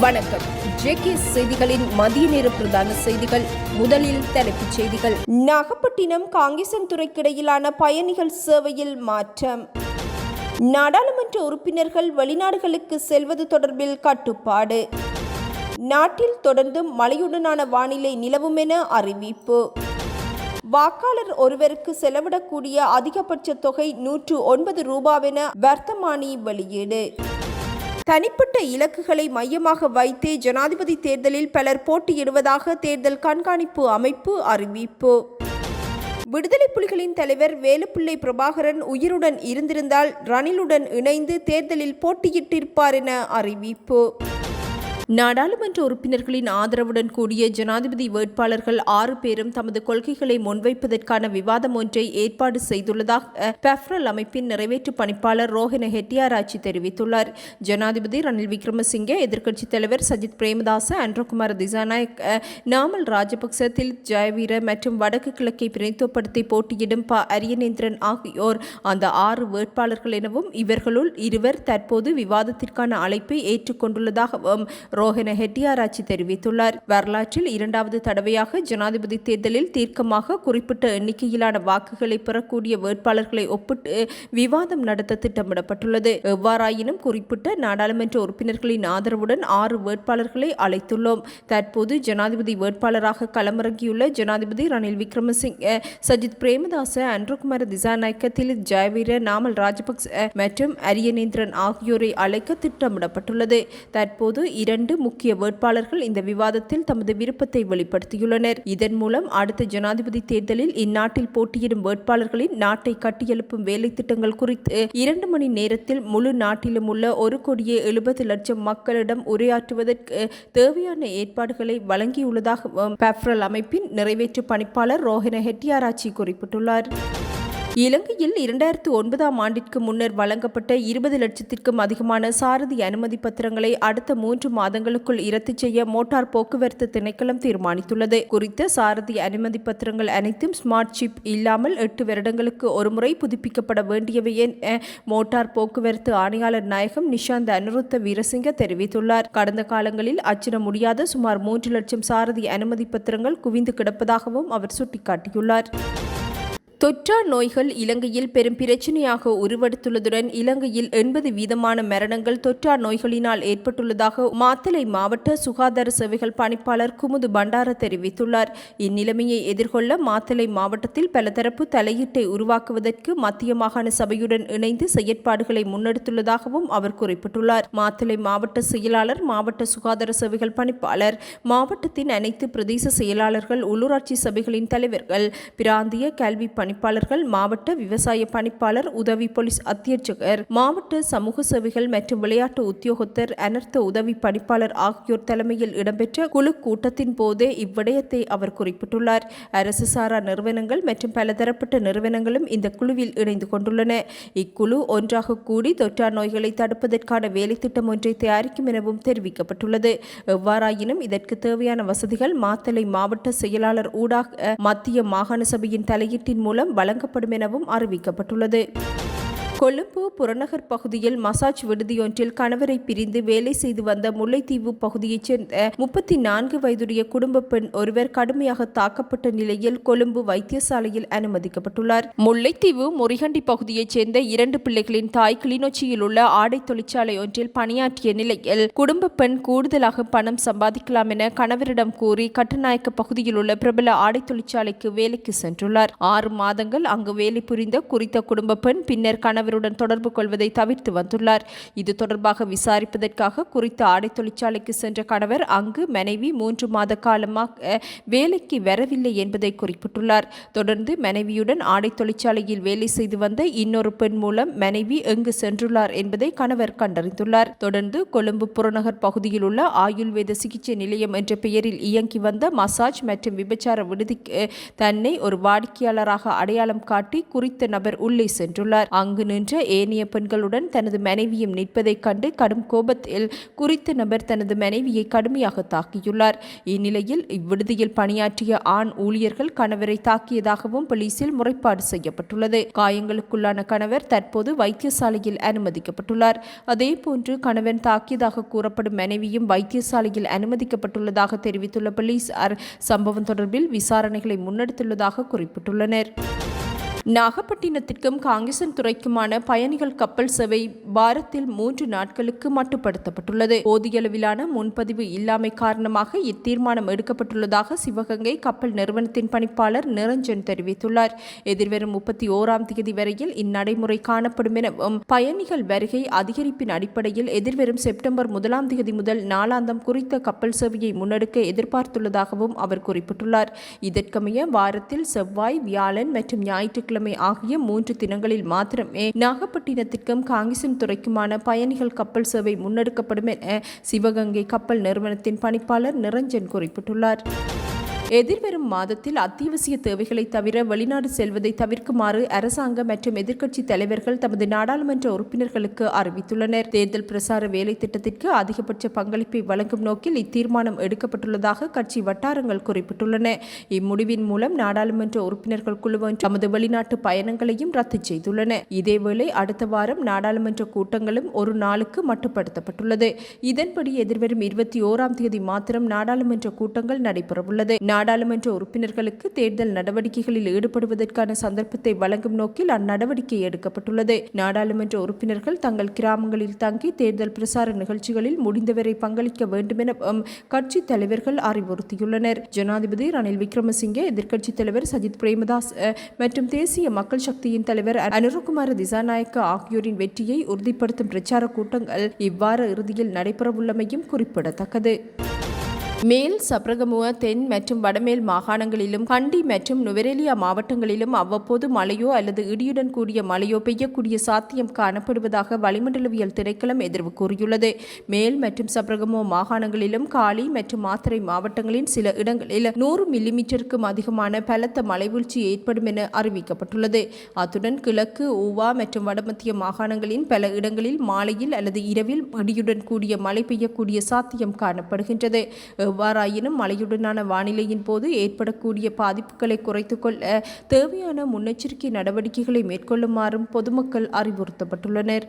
வணக்கம். ஜேகே செய்திகளின் மதிய நேர பிரதான செய்திகள் முதலில் தலைப்புச் செய்திகள். நாகப்பட்டினம் காங்கேசன்துறைக்கிடையிலான பயணிகள் சேவையில் மாற்றம். நாடாளுமன்ற உறுப்பினர்கள் வெளிநாடுகளுக்கு செல்வது தொடர்பில் கட்டுப்பாடு. நாட்டில் தொடர்ந்தும் மழையுடனான வானிலை நிலவும் என அறிவிப்பு. வாக்காளர் ஒருவருக்கு செலவிடக்கூடிய அதிகபட்ச தொகை நூற்று ஒன்பது ரூபாவென வர்த்தமானி வெளியீடு. தனிப்பட்ட இலக்குகளை மையமாக வைத்தே ஜனாதிபதி தேர்தலில் பலர் போட்டியிடுவதாக தேர்தல் கண்காணிப்பு அமைப்பு அறிவிப்பு. விடுதலை புலிகளின் தலைவர் வேலுப்பிள்ளை பிரபாகரன் உயிருடன் இருந்திருந்தால் ரணிலுடன் இணைந்து தேர்தலில் போட்டியிட்டிருப்பார் என அறிவிப்பு. நாடாளுமன்ற உறுப்பினர்களின் ஆதரவுடன் கூடிய ஜனாதிபதி வேட்பாளர்கள் ஆறு பேரும் தமது கொள்கைகளை முன்வைப்பதற்கான விவாதம் ஒன்றை ஏற்பாடு செய்துள்ளதாக பெஃப்ரல் அமைப்பின் நிறைவேற்று பணிப்பாளர் ரோஹின ஹெட்டியாராச்சி தெரிவித்துள்ளார். ஜனாதிபதி ரணில் விக்ரமசிங்கே எதிர்க்கட்சித் தலைவர் சஜித் பிரேமதாச அன்றகுமார் திசாநாயக் நாமல் ராஜபக்ச தில் ஜெயவீர மற்றும் வடக்கு கிழக்கை பிரதித்துவப்படுத்தி போட்டியிடும் ப அரியநேந்திரன் ஆகியோர் அந்த ஆறு வேட்பாளர்கள் எனவும் இவர்களுள் இருவர் தற்போது விவாதத்திற்கான அழைப்பை ஏற்றுக்கொண்டுள்ளதாகவும் ரோஹின ஹெட்டியாராச்சி தெரிவித்துள்ளார். வரலாற்றில் இரண்டாவது தடவையாக ஜனாதிபதி தேர்தலில் தீர்க்கமாக குறிப்பிட்ட எண்ணிக்கையிலான வாக்குகளை பெறக்கூடிய வேட்பாளர்களை ஒப்பிட்டு விவாதம் நடத்த திட்டமிடப்பட்டுள்ளது. எவ்வாறாயினும் குறிப்பிட்ட நாடாளுமன்ற உறுப்பினர்களின் ஆதரவுடன் ஆறு வேட்பாளர்களை அழைத்துள்ளோம். தற்போது ஜனாதிபதி வேட்பாளராக களமிறங்கியுள்ள ஜனாதிபதி ரணில் விக்ரமசிங் சஜித் பிரேமதாச அன்ருகுமார திசாநாயக்க திலித் ஜெயவீர நாமல் ராஜபக்ச மற்றும் அரியநேந்திரன் ஆகியோரை அழைக்க திட்டமிடப்பட்டுள்ளது. தற்போது இரண்டு முக்கிய வேட்பாளர்கள் இந்த விவாதத்தில் தமது விருப்பத்தை வெளிப்படுத்தியுள்ளனர். இதன் மூலம் அடுத்த ஜனாதிபதி தேர்தலில் இந்நாட்டில் போட்டியிடும் வேட்பாளர்களின் நாட்டை கட்டியெழுப்பும் வேலை திட்டங்கள் குறித்து இரண்டு மணி நேரத்தில் முழு நாட்டிலும் உள்ள ஒரு கோடியே எழுபது லட்சம் மக்களிடம் உரையாற்றுவதற்கு தேவையான ஏற்பாடுகளை வழங்கியுள்ளதாகவும் பெப்ரல் அமைப்பின் நிறைவேற்று பணிப்பாளர் ரோஹின ஹெட்டியாராச்சி குறிப்பிட்டுள்ளார். இலங்கையில் இரண்டாயிரத்து ஒன்பதாம் ஆண்டிற்கு முன்னர் வழங்கப்பட்ட இருபது லட்சத்திற்கும் அதிகமான சாரதி அனுமதி பத்திரங்களை அடுத்த மூன்று மாதங்களுக்குள் இரத்து செய்ய மோட்டார் போக்குவரத்து திணைக்களம் தீர்மானித்துள்ளது. குறித்த சாரதி அனுமதி பத்திரங்கள் அனைத்தும் ஸ்மார்ட் சிப் இல்லாமல் எட்டு வருடங்களுக்கு ஒருமுறை புதுப்பிக்கப்பட வேண்டியவை என மோட்டார் போக்குவரத்து ஆணையாளர் நாயகம் நிஷாந்த் அனுருத்த வீரசிங்க தெரிவித்துள்ளார். கடந்த காலங்களில் அச்சிட முடியாத சுமார் மூன்று லட்சம் சாரதி அனுமதி பத்திரங்கள் குவிந்து கிடப்பதாகவும் அவர் சுட்டிக்காட்டியுள்ளார். தொற்றா நோய்கள் இலங்கையில் பெரும் பிரச்சனையாக உருவெடுத்துள்ளதுடன் இலங்கையில் எண்பது வீதமான மரணங்கள் தொற்றா நோய்களினால் ஏற்பட்டுள்ளதாக மாத்தளை மாவட்ட சுகாதார சேவைகள் பணிப்பாளர் குமுது பண்டார தெரிவித்துள்ளார். இந்நிலைமையை எதிர்கொள்ள மாத்தளை மாவட்டத்தில் பலதரப்பு தலையீட்டை உருவாக்குவதற்கு மத்திய மாகாண சபையுடன் இணைந்து செயற்பாடுகளை முன்னெடுத்துள்ளதாகவும் அவர் குறிப்பிட்டுள்ளார். மாத்தளை மாவட்ட செயலாளர் மாவட்ட சுகாதார சேவைகள் பணிப்பாளர் மாவட்டத்தின் அனைத்து பிரதேச செயலாளர்கள் உள்ளூராட்சி சபைகளின் தலைவர்கள் பிராந்திய கல்வி பணி பணிப்பாளர்கள் மாவட்ட விவசாய பணிப்பாளர் உதவி போலீஸ் அத்தியட்சகர் மாவட்ட சமூக சேவைகள் மற்றும் விளையாட்டு உத்தியோகத்தர் அனர்த்த உதவி பணிப்பாளர் ஆகியோர் தலைமையில் இடம்பெற்ற குழு கூட்டத்தின் போதே இவ்விடயத்தை அவர் குறிப்பிட்டுள்ளார். அரசு சாரா நிறுவனங்கள் மற்றும் பலதரப்பட்ட நிறுவனங்களும் இந்த குழுவில் இணைந்து கொண்டுள்ளன. இக்குழு ஒன்றாக கூடி தொற்றா நோய்களை தடுப்பதற்கான வேலை திட்டம் ஒன்றை தயாரிக்கும் எனவும் தெரிவிக்கப்பட்டுள்ளது. எவ்வாறாயினும் இதற்கு தேவையான வசதிகள் மாத்தளை மாவட்ட செயலாளர் ஊடாக மத்திய மாகாண சபையின் தலையீட்டின் மூலம் மூலம் வழங்கப்படும் எனவும் அறிவிக்கப்பட்டுள்ளது. கொழும்பு புறநகர் பகுதியில் மசாஜ் விடுதியொன்றில் கணவரை பிரிந்து வேலை செய்து வந்த முல்லைத்தீவு பகுதியைச் சேர்ந்த முப்பத்தி நான்கு வயதுடைய குடும்ப பெண் ஒருவர் கடுமையாக தாக்கப்பட்ட நிலையில் கொழும்பு வைத்தியசாலையில் அனுமதிக்கப்பட்டுள்ளார். முல்லைத்தீவு முறிகண்டி பகுதியைச் சேர்ந்த இரண்டு பிள்ளைகளின் தாய் கிளிநொச்சியில் உள்ள ஆடை தொழிற்சாலை ஒன்றில் பணியாற்றிய நிலையில் குடும்ப பெண் கூடுதலாக பணம் சம்பாதிக்கலாம் என கணவரிடம் கூறி கட்டுநாயக்க பகுதியில் உள்ள பிரபல ஆடை தொழிற்சாலைக்கு வேலைக்கு சென்றுள்ளார். ஆறு மாதங்கள் அங்கு வேலை புரிந்த குறித்த குடும்ப பெண் பின்னர் கணவர் அவருடன் தொடர்பு கொள்வதை தவிர்த்து வந்துள்ளார். இது தொடர்பாக விசாரிப்பதற்காக குறித்த ஆடை தொழிற்சாலைக்கு சென்ற கணவர் அங்கு மனைவி மூன்று மாத காலமாக வேலைக்கு வரவில்லை என்பதை குறிப்பிட்டுள்ளார். தொடர்ந்து மனைவியுடன் ஆடை தொழிற்சாலையில் வேலை செய்து வந்த இன்னொரு பெண் மூலம் மனைவி எங்கு சென்றுள்ளார் என்பதை கணவர் கண்டறிந்துள்ளார். தொடர்ந்து கொழும்பு புறநகர் பகுதியில் உள்ள ஆயுர்வேத சிகிச்சை நிலையம் என்ற பெயரில் இயங்கி வந்த மசாஜ் மற்றும் விபச்சார விடுதிக்கு தன்னை ஒரு வாடிக்கையாளராக அடையாளம் காட்டி குறித்த நபர் உள்ளே சென்றுள்ளார். அங்கு நின்று நின்ற ஏனைய பெண்களுடன் தனது மனைவியும் நிற்பதைக் கண்டு கடும் கோபத்தில் குறித்த நபர் தனது மனைவியை கடுமையாக தாக்கியுள்ளார். இந்நிலையில் இவ்விடுதியில் பணியாற்றிய ஆண் ஊழியர்கள் கணவரை தாக்கியதாகவும் போலீசில் முறைப்பாடு செய்யப்பட்டுள்ளது. காயங்களுக்குள்ளான கணவர் தற்போது வைத்தியசாலையில் அனுமதிக்கப்பட்டுள்ளார். அதேபோன்று கணவன் தாக்கியதாக கூறப்படும் மனைவியும் வைத்தியசாலையில் அனுமதிக்கப்பட்டுள்ளதாக தெரிவித்துள்ள போலீசார் சம்பவம் தொடர்பில் விசாரணைகளை முன்னெடுத்துள்ளதாக குறிப்பிட்டுள்ளனர். நாகப்பட்டினத்திற்கும் காங்கேசன் துறைக்குமான பயணிகள் கப்பல் சேவை வாரத்தில் மூன்று நாட்களுக்கு மட்டுப்படுத்தப்பட்டுள்ளது. போதிய அளவிலான முன்பதிவு இல்லாமை காரணமாக இத்தீர்மானம் எடுக்கப்பட்டுள்ளதாக சிவகங்கை கப்பல் நிறுவனத்தின் பணிப்பாளர் நிரஞ்சன் தெரிவித்துள்ளார். எதிர்வரும் முப்பத்தி ஓராம் தேதி வரையில் இந்நடைமுறை காணப்படும் எனவும் பயணிகள் வருகை அதிகரிப்பின் அடிப்படையில் எதிர்வரும் செப்டம்பர் முதலாம் தேதி முதல் நாளாந்தம் குறித்த கப்பல் சேவையை முன்னெடுக்க எதிர்பார்த்துள்ளதாகவும் அவர் குறிப்பிட்டுள்ளார். இதற்கமைய வாரத்தில் செவ்வாய் வியாழன் மற்றும் ஞாயிற்றுக்கிழமை ஆகிய மூன்று தினங்களில் மாத்திரமே நாகப்பட்டினத்திற்கும் காங்கிசம் துறைக்குமான பயணிகள் கப்பல் சேவை முன்னெடுக்கப்படும் என சிவகங்கை கப்பல் நிறுவனத்தின் பணிப்பாளர் நிரஞ்சன் குறிப்பிட்டுள்ளார். எதிர்வரும் மாதத்தில் அத்தியாவசிய தேவைகளை தவிர வெளிநாடு செல்வதை தவிர்க்குமாறு அரசாங்க மற்றும் எதிர்க்கட்சி தலைவர்கள் தமது நாடாளுமன்ற உறுப்பினர்களுக்கு அறிவித்துள்ளனர். தேர்தல் பிரசார வேலை திட்டத்திற்கு அதிகபட்ச பங்களிப்பை வழங்கும் நோக்கில் இத்தீர்மானம் எடுக்கப்பட்டுள்ளதாக கட்சி வட்டாரங்கள் குறிப்பிட்டுள்ளன. இம்முடிவின் மூலம் நாடாளுமன்ற உறுப்பினர்கள் குழுவன் தமது வெளிநாட்டு பயணங்களையும் ரத்து செய்துள்ளன. இதேவேளை அடுத்த வாரம் நாடாளுமன்ற கூட்டங்களும் ஒரு நாளுக்கு மட்டுப்படுத்தப்பட்டுள்ளது. இதன்படி எதிர்வரும் இருபத்தி ஓராம் தேதி மாத்திரம் நாடாளுமன்ற கூட்டங்கள் நடைபெறவுள்ளது. நாடாளுமன்ற உறுப்பினர்களுக்கு தேர்தல் நடவடிக்கைகளில் ஈடுபடுவதற்கான சந்தர்ப்பத்தை வழங்கும் நோக்கில் அந்நடவடிக்கை எடுக்கப்பட்டுள்ளது. நாடாளுமன்ற உறுப்பினர்கள் தங்கள் கிராமங்களில் தங்கி தேர்தல் பிரசார நிகழ்ச்சிகளில் முடிந்தவரை பங்களிக்க வேண்டுமென கட்சி தலைவர்கள் அறிவுறுத்தியுள்ளனர். ஜனாதிபதி ரணில் விக்ரமசிங்கே எதிர்க்கட்சித் தலைவர் சஜித் பிரேமதாஸ் மற்றும் தேசிய மக்கள் சக்தியின் தலைவர் அனுரகுமார திசாநாயக்க ஆகியோரின் வெற்றியை உறுதிப்படுத்தும் பிரச்சார கூட்டங்கள் இவ்வார இறுதியில் நடைபெறவுள்ளமையும் குறிப்பிடத்தக்கது. மேல் சப்ரகமுவ தென் மற்றும் வடமேல் மாகாணங்களிலும் கண்டி மற்றும் நுவரெலியா மாவட்டங்களிலும் அவ்வப்போது மழையோ அல்லது இடியுடன் கூடிய மழையோ பெய்யக்கூடிய சாத்தியம் காணப்படுவதாக வளிமண்டலவியல் திணைக்களம் எதிர்வு கூறியுள்ளது. மேல் மற்றும் சப்ரகமுவ மாகாணங்களிலும் காலி மற்றும் மாத்திரை மாவட்டங்களின் சில இடங்களில் நூறு மில்லிமீட்டருக்கும் அதிகமான பலத்த மழைவீழ்ச்சி ஏற்படும் என அறிவிக்கப்பட்டுள்ளது. அத்துடன் கிழக்கு ஊவா மற்றும் வடமத்திய மாகாணங்களின் பல இடங்களில் மாலையில் அல்லது இரவில் இடியுடன் கூடிய மழை பெய்யக்கூடிய சாத்தியம் காணப்படுகின்றது. எவ்வாறாயினும் மழையுடனான வானிலையின் போது ஏற்படக்கூடிய பாதிப்புகளை குறைத்துக்கொள்ள தேவையான முன்னெச்சரிக்கை நடவடிக்கைகளை மேற்கொள்ளுமாறும் பொதுமக்கள் அறிவுறுத்தப்பட்டுள்ளனர்.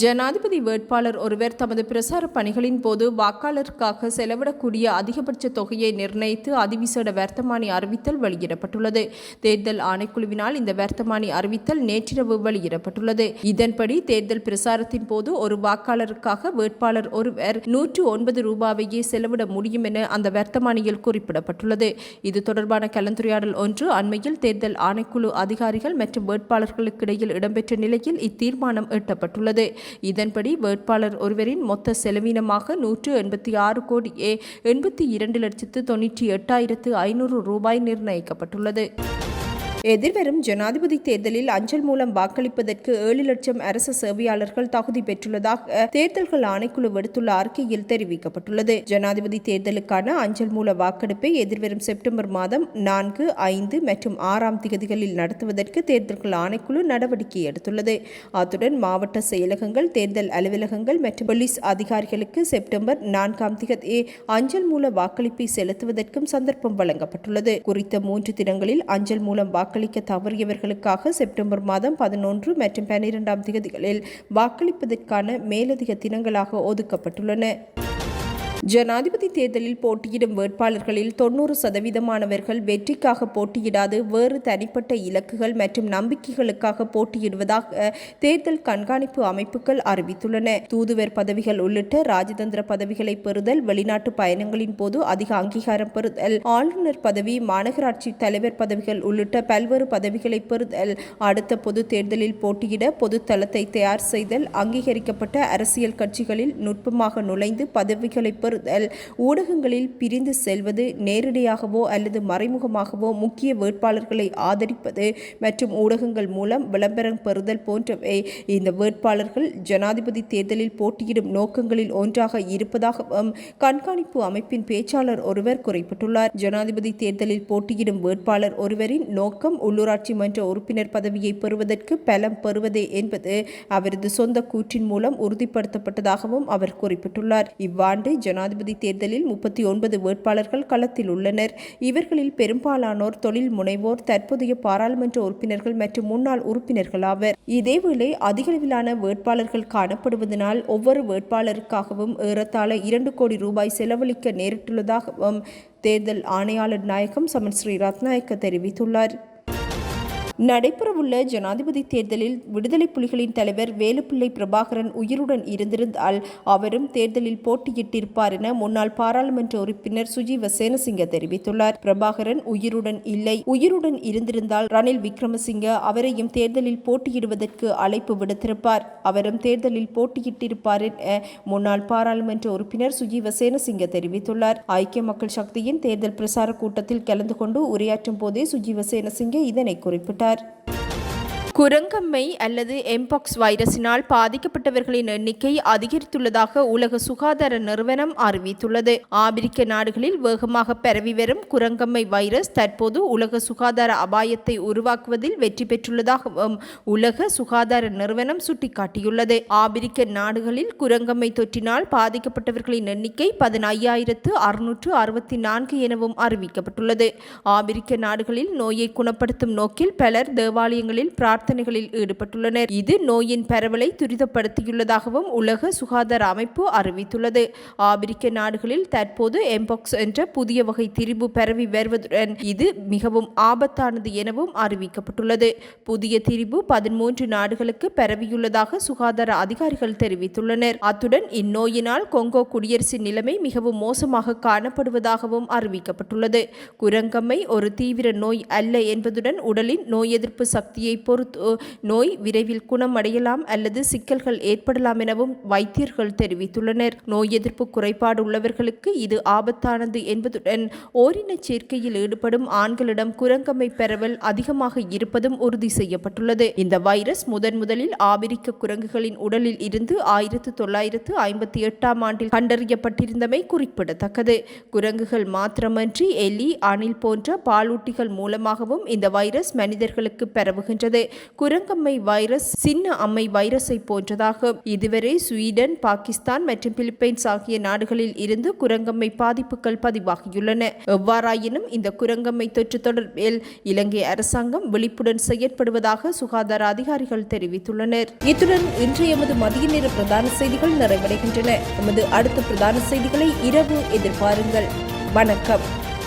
ஜனாதிபதி வேட்பாளர் ஒருவர் தமது பிரசார பணிகளின் போது வாக்காளருக்காக செலவிடக்கூடிய அதிகபட்ச தொகையை நிர்ணயித்து அதிவிசேட வர்த்தமானி அறிவித்தல் வெளியிடப்பட்டுள்ளது. தேர்தல் ஆணைக்குழுவினால் இந்த வர்த்தமானி அறிவித்தல் நேற்றிரவு வெளியிடப்பட்டுள்ளது. இதன்படி தேர்தல் பிரசாரத்தின் போது ஒரு வாக்காளருக்காக வேட்பாளர் ஒருவர் நூற்று ஒன்பது ரூபாவையே செலவிட முடியும் என அந்த வர்த்தமானியில் குறிப்பிடப்பட்டுள்ளது. இது தொடர்பான கலந்துரையாடல் ஒன்று அண்மையில் தேர்தல் ஆணைக்குழு அதிகாரிகள் மற்றும் வேட்பாளர்களுக்கிடையில் இடம்பெற்ற நிலையில் இத்தீர்மானம் எட்டப்பட்டுள்ளது. இதன்படி வேட்பாளர் ஒருவரின் மொத்த செலவினமாக நூற்று எண்பத்தி ஆறு கோடியே எண்பத்தி இரண்டு லட்சத்து தொன்னூற்றி எட்டாயிரத்து ஐநூறு ரூபாய் நிர்ணயிக்கப்பட்டுள்ளது. எதிர்வரும் ஜனாதிபதி தேர்தலில் அஞ்சல் மூலம் வாக்களிப்பதற்கு ஏழு லட்சம் அரசு சேவையாளர்கள் தகுதி பெற்றுள்ளதாக தேர்தல்கள் ஆணைக்குழு விடுத்துள்ள அறிக்கையில் தெரிவிக்கப்பட்டுள்ளது. ஜனாதிபதி தேர்தலுக்கான அஞ்சல் மூல வாக்கெடுப்பை எதிர்வரும் செப்டம்பர் மாதம் நான்கு ஐந்து மற்றும் ஆறாம் தேதிகளில் நடத்துவதற்கு தேர்தல்கள் ஆணைக்குழு நடவடிக்கை எடுத்துள்ளது. அத்துடன் மாவட்ட செயலகங்கள் தேர்தல் அலுவலகங்கள் மற்றும் போலீஸ் அதிகாரிகளுக்கு செப்டம்பர் நான்காம் திகதி அஞ்சல் மூல வாக்களிப்பை செலுத்துவதற்கும் சந்தர்ப்பம் வழங்கப்பட்டுள்ளது. குறித்த மூன்று தினங்களில் அஞ்சல் மூலம் வாக்கு வாக்களிக்க தவறியவர்களுக்காக செப்டம்பர் மாதம் பதினொன்று மற்றும் பன்னிரெண்டாம் தேதிகளில் வாக்களிப்பதற்கான மேலதிக தினங்களாக ஒதுக்கப்பட்டுள்ளன. ஜனாதிபதி தேர்தலில் போட்டியிடும் வேட்பாளர்களில் தொன்னூறு சதவீதமானவர்கள் வெற்றிக்காக போட்டியிடாது வேறு தனிப்பட்ட இலக்குகள் மற்றும் நம்பிக்கைகளுக்காக போட்டியிடுவதாக தேர்தல் கண்காணிப்பு அமைப்புகள் அறிவித்துள்ளன. தூதுவர் பதவிகள் உள்ளிட்ட ராஜதந்திர பதவிகளை பெறுதல் வெளிநாட்டு பயணங்களின் போது அதிக அங்கீகாரம் பெறுதல் ஆளுநர் பதவி மாநகராட்சி தலைவர் பதவிகள் உள்ளிட்ட பல்வேறு பதவிகளை பெறுதல் அடுத்த பொது தேர்தலில் போட்டியிட பொது தளத்தை தயார் செய்தல் அங்கீகரிக்கப்பட்ட அரசியல் கட்சிகளில் நுட்பமாக நுழைந்து பதவிகளை பெறுதல் பெறுதல் ஊடகங்களில் பிரிந்து செல்வது நேரடியாகவோ அல்லது மறைமுகமாகவோ முக்கிய வேட்பாளர்களை ஆதரிப்பது மற்றும் ஊடகங்கள் மூலம் விளம்பரம் பெறுதல் போன்றவை இந்த வேட்பாளர்கள் ஜனாதிபதி தேர்தலில் போட்டியிடும் நோக்கங்களில் ஒன்றாக இருப்பதாகவும் கண்காணிப்பு அமைப்பின் பேச்சாளர் ஒருவர் குறிப்பிட்டுள்ளார். ஜனாதிபதி தேர்தலில் போட்டியிடும் வேட்பாளர் ஒருவரின் நோக்கம் உள்ளூராட்சி மன்ற உறுப்பினர் பதவியை பெறுவதற்கு பலம் பெறுவதே என்பது அவரது சொந்த கூற்றின் மூலம் உறுதிப்படுத்தப்பட்டதாகவும் அவர் குறிப்பிட்டுள்ளார். இவ்வாண்டு ஜனாதிபதி தேர்தலில் முப்பத்தி ஒன்பது வேட்பாளர்கள் களத்தில் உள்ளனர். இவர்களில் பெரும்பாலானோர் தொழில் முனைவோர் தற்போதைய பாராளுமன்ற உறுப்பினர்கள் மற்றும் முன்னாள் உறுப்பினர்கள் ஆவர். இதேவேளை அதிகளவிலான வேட்பாளர்கள் காணப்படுவதனால் ஒவ்வொரு வேட்பாளருக்காகவும் ஏறத்தாழ இரண்டு கோடி ரூபாய் செலவழிக்க நேரிட்டுள்ளதாகவும் தேர்தல் ஆணையாளர் நாயகம் சமன் ஸ்ரீ ரத்நாயக்க தெரிவித்துள்ளார். நடைபெறவுள்ள ஜனாதிபதி தேர்தலில் விடுதலை புலிகளின் தலைவர் வேலுப்பிள்ளை பிரபாகரன் உயிருடன் இருந்திருந்தால் அவரும் தேர்தலில் போட்டியிட்டிருப்பார் என முன்னாள் பாராளுமன்ற உறுப்பினர் சுஜீவ சேனசிங்க தெரிவித்துள்ளார். பிரபாகரன் உயிருடன் இல்லை. உயிருடன் இருந்திருந்தால் ரணில் விக்ரமசிங்க அவரையும் தேர்தலில் போட்டியிடுவதற்கு அழைப்பு விடுத்திருப்பார். அவரும் தேர்தலில் போட்டியிட்டிருப்பார் என முன்னாள் பாராளுமன்ற உறுப்பினர் சுஜீவ சேனசிங்க தெரிவித்துள்ளார். ஐக்கிய மக்கள் சக்தியின் தேர்தல் பிரசார கூட்டத்தில் கலந்து கொண்டு உரையாற்றும் போதே சுஜீவ சேனசிங்க இதனை குறிப்பிட்டார். Yeter குரங்கம்மை அல்லது எம்பாக்ஸ் வைரஸினால் பாதிக்கப்பட்டவர்களின் எண்ணிக்கை அதிகரித்துள்ளதாக உலக சுகாதார நிறுவனம் அறிவித்துள்ளது. ஆப்பிரிக்க நாடுகளில் வேகமாக பரவி வரும் குரங்கம்மை வைரஸ் தற்போது உலக சுகாதார அபாயத்தை உருவாக்குவதில் வெற்றி பெற்றுள்ளதாகவும் உலக சுகாதார நிறுவனம் சுட்டிக்காட்டியுள்ளது. ஆப்பிரிக்க நாடுகளில் குரங்கம்மை தொற்றினால் பாதிக்கப்பட்டவர்களின் எண்ணிக்கை பதினையாயிரத்து அறுநூற்று அறுபத்தி நான்கு எனவும் அறிவிக்கப்பட்டுள்ளது. ஆப்பிரிக்க நாடுகளில் நோயை குணப்படுத்தும் நோக்கில் பலர் தேவாலயங்களில் பிரார்த்தனை பிரார்த்தனைகளில் ஈடுபட்டுள்ளனர். இது நோயின் பரவலை துரிதப்படுத்தியுள்ளதாகவும் உலக சுகாதார அமைப்பு அறிவித்துள்ளது. ஆப்பிரிக்க நாடுகளில் தற்போது எம்பாக்ஸ் என்ற புதிய வகை திரிபு பரவி வருவதுடன் இது மிகவும் ஆபத்தானது எனவும் அறிவிக்கப்பட்டுள்ளது. புதிய திரிபு பதிமூன்று நாடுகளுக்கு பரவியுள்ளதாக சுகாதார அதிகாரிகள் தெரிவித்துள்ளனர். அத்துடன் இந்நோயினால் கொங்கோ குடியரசின் நிலைமை மிகவும் மோசமாக காணப்படுவதாகவும் அறிவிக்கப்பட்டுள்ளது. குரங்கம்மை ஒரு தீவிர நோய் அல்ல என்பதுடன் உடலின் நோய் எதிர்ப்பு சக்தியை பொறுத்து நோய் விரைவில் குணமடையலாம் அல்லது சிக்கல்கள் ஏற்படலாம் எனவும் வைத்தியர்கள் தெரிவித்துள்ளனர். நோய் எதிர்ப்பு குறைபாடு உள்ளவர்களுக்கு இது ஆபத்தானது என்பதுடன் ஓரின சேர்க்கையில் ஈடுபடும் ஆண்களிடம் குரங்கமை பரவல் அதிகமாக இருப்பதும் உறுதி செய்யப்பட்டுள்ளது. இந்த வைரஸ் முதன் முதலில் ஆபிரிக்க குரங்குகளின் உடலில் இருந்து ஆயிரத்து தொள்ளாயிரத்து ஐம்பத்தி எட்டாம் ஆண்டில் கண்டறியப்பட்டிருந்தமை குறிப்பிடத்தக்கது. குரங்குகள் மாத்திரமன்றி எலி அணில் போன்ற பாலூட்டிகள் மூலமாகவும் இந்த வைரஸ் மனிதர்களுக்கு பரவுகின்றது. குரங்கம்மை வைரஸ் சின்ன அம்மை வைரஸை போன்றதாக. இதுவரை ஸ்வீடன் பாகிஸ்தான் மற்றும் பிலிப்பைன்ஸ் ஆகிய நாடுகளில் இருந்து குரங்கம்மை பாதிப்புகள் பதிவாகியுள்ளன. எவ்வாறாயினும் இந்த குரங்கம்மை தொற்று தொடர்பில் இலங்கை அரசாங்கம் விழிப்புடன் செயற்படுவதாக சுகாதார அதிகாரிகள் தெரிவித்துள்ளனர். இத்துடன் இன்று எமது மதிய நேர பிரதான செய்திகள் நிறைவடைகின்றன. எமது அடுத்த பிரதான செய்திகளை இரவு எதிர்பாருங்கள். வணக்கம்.